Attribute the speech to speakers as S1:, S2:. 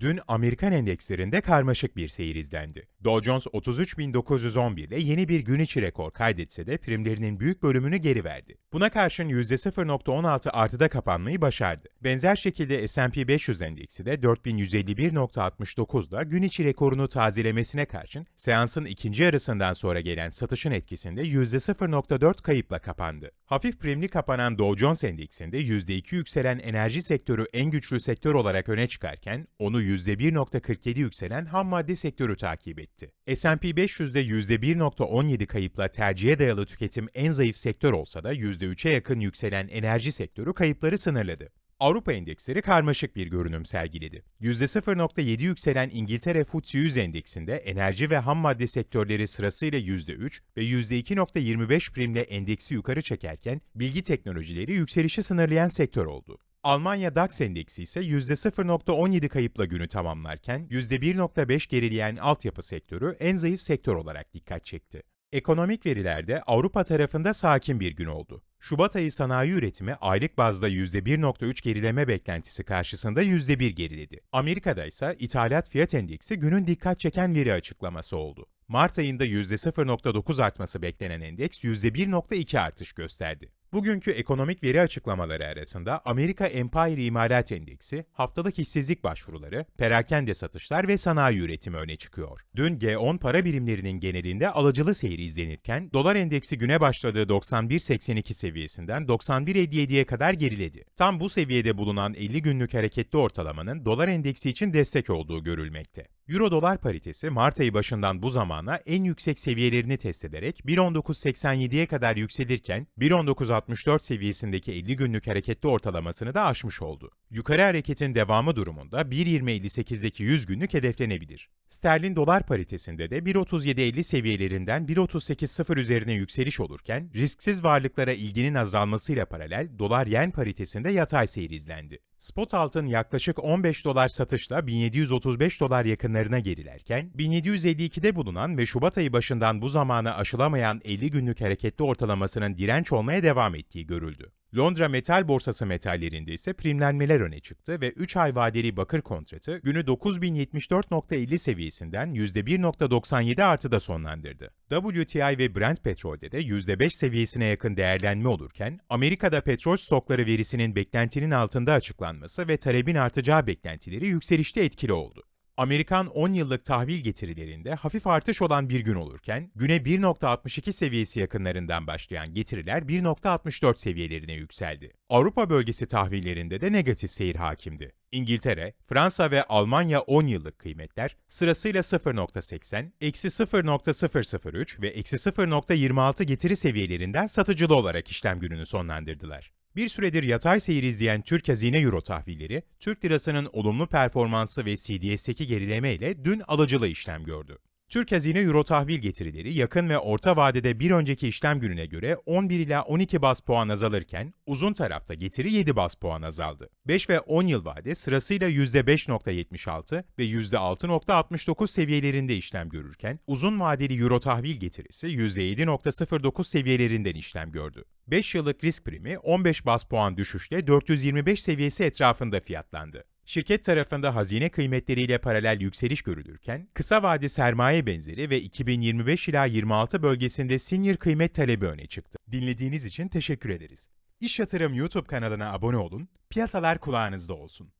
S1: Dün Amerikan endekslerinde karmaşık bir seyir izlendi. Dow Jones 33.911 ile yeni bir gün içi rekor kaydetse de primlerinin büyük bölümünü geri verdi. Buna karşın %0.16 artıda kapanmayı başardı. Benzer şekilde S&P 500 endeksi de 4151.69'da gün içi rekorunu tazelemesine karşın seansın ikinci yarısından sonra gelen satışın etkisinde %0.4 kayıpla kapandı. Hafif primli kapanan Dow Jones endeksinde %2 yükselen enerji sektörü en güçlü sektör olarak öne çıkarken onu %1.47 yükselen ham madde sektörü takip etti. S&P 500'de %1.17 kayıpla tercihe dayalı tüketim en zayıf sektör olsa da %3'e yakın yükselen enerji sektörü kayıpları sınırladı. Avrupa endeksleri karmaşık bir görünüm sergiledi. %0.7 yükselen İngiltere FTSE 100 endeksinde enerji ve ham madde sektörleri sırasıyla %3 ve %2.25 primle endeksi yukarı çekerken bilgi teknolojileri yükselişi sınırlayan sektör oldu. Almanya DAX endeksi ise %0.17 kayıpla günü tamamlarken %1.5 gerileyen altyapı sektörü en zayıf sektör olarak dikkat çekti. Ekonomik verilerde Avrupa tarafında sakin bir gün oldu. Şubat ayı sanayi üretimi aylık bazda %1.3 gerileme beklentisi karşısında %1 geriledi. Amerika'da ise ithalat fiyat endeksi günün dikkat çeken veri açıklaması oldu. Mart ayında %0.9 artması beklenen endeks %1.2 artış gösterdi. Bugünkü ekonomik veri açıklamaları arasında Amerika Empire İmalat Endeksi, haftalık işsizlik başvuruları, perakende satışlar ve sanayi üretimi öne çıkıyor. Dün G10 para birimlerinin genelinde alıcılı seyir izlenirken, dolar endeksi güne başladığı 91.82 seviyesinden 91.57'ye kadar geriledi. Tam bu seviyede bulunan 50 günlük hareketli ortalamanın dolar endeksi için destek olduğu görülmekte. Euro-dolar paritesi Mart ayı başından bu zamana en yüksek seviyelerini test ederek 1.1987'ye kadar yükselirken 1.1964 seviyesindeki 50 günlük hareketli ortalamasını da aşmış oldu. Yukarı hareketin devamı durumunda 1.2058'deki 100 günlük hedeflenebilir. Sterlin dolar paritesinde de 1.3750 seviyelerinden 1.38.0 üzerine yükseliş olurken risksiz varlıklara ilginin azalmasıyla paralel dolar yen paritesinde yatay seyir izlendi. Spot altın yaklaşık 15 dolar satışla 1735 dolar yakınlarına gerilerken, 1752'de bulunan ve Şubat ayı başından bu zamana aşılamayan 50 günlük hareketli ortalamasının direnç olmaya devam ettiği görüldü. Londra Metal Borsası metallerinde ise primlenmeler öne çıktı ve 3 ay vadeli bakır kontratı günü 9074.50 seviyesinden %1.97 artıda sonlandırdı. WTI ve Brent petrolde de %5 seviyesine yakın değerlenme olurken, Amerika'da petrol stokları verisinin beklentinin altında açıklanması ve talebin artacağı beklentileri yükselişte etkili oldu. Amerikan 10 yıllık tahvil getirilerinde hafif artış olan bir gün olurken, güne 1.62 seviyesi yakınlarından başlayan getiriler 1.64 seviyelerine yükseldi. Avrupa bölgesi tahvillerinde de negatif seyir hakimdi. İngiltere, Fransa ve Almanya 10 yıllık kıymetler sırasıyla 0.80, eksi 0.003 ve eksi 0.26 getiri seviyelerinden satıcılı olarak işlem gününü sonlandırdılar. Bir süredir yatay seyir izleyen Türk Hazine Euro tahvilleri, Türk lirasının olumlu performansı ve CDS'teki gerileme ile dün alıcılı işlem gördü. Türk Hazine Euro tahvil getirileri yakın ve orta vadede bir önceki işlem gününe göre 11 ila 12 bas puan azalırken uzun tarafta getiri 7 bas puan azaldı. 5 ve 10 yıl vade sırasıyla %5.76 ve %6.69 seviyelerinde işlem görürken uzun vadeli Euro tahvil getirisi %7.09 seviyelerinden işlem gördü. 5 yıllık risk primi 15 bas puan düşüşle 425 seviyesi etrafında fiyatlandı. Şirket tarafında hazine kıymetleriyle paralel yükseliş görülürken, kısa vade sermaye benzeri ve 2025 ila 26 bölgesinde senior kıymet talebi öne çıktı. Dinlediğiniz için teşekkür ederiz. İş Yatırım YouTube kanalına abone olun, piyasalar kulağınızda olsun.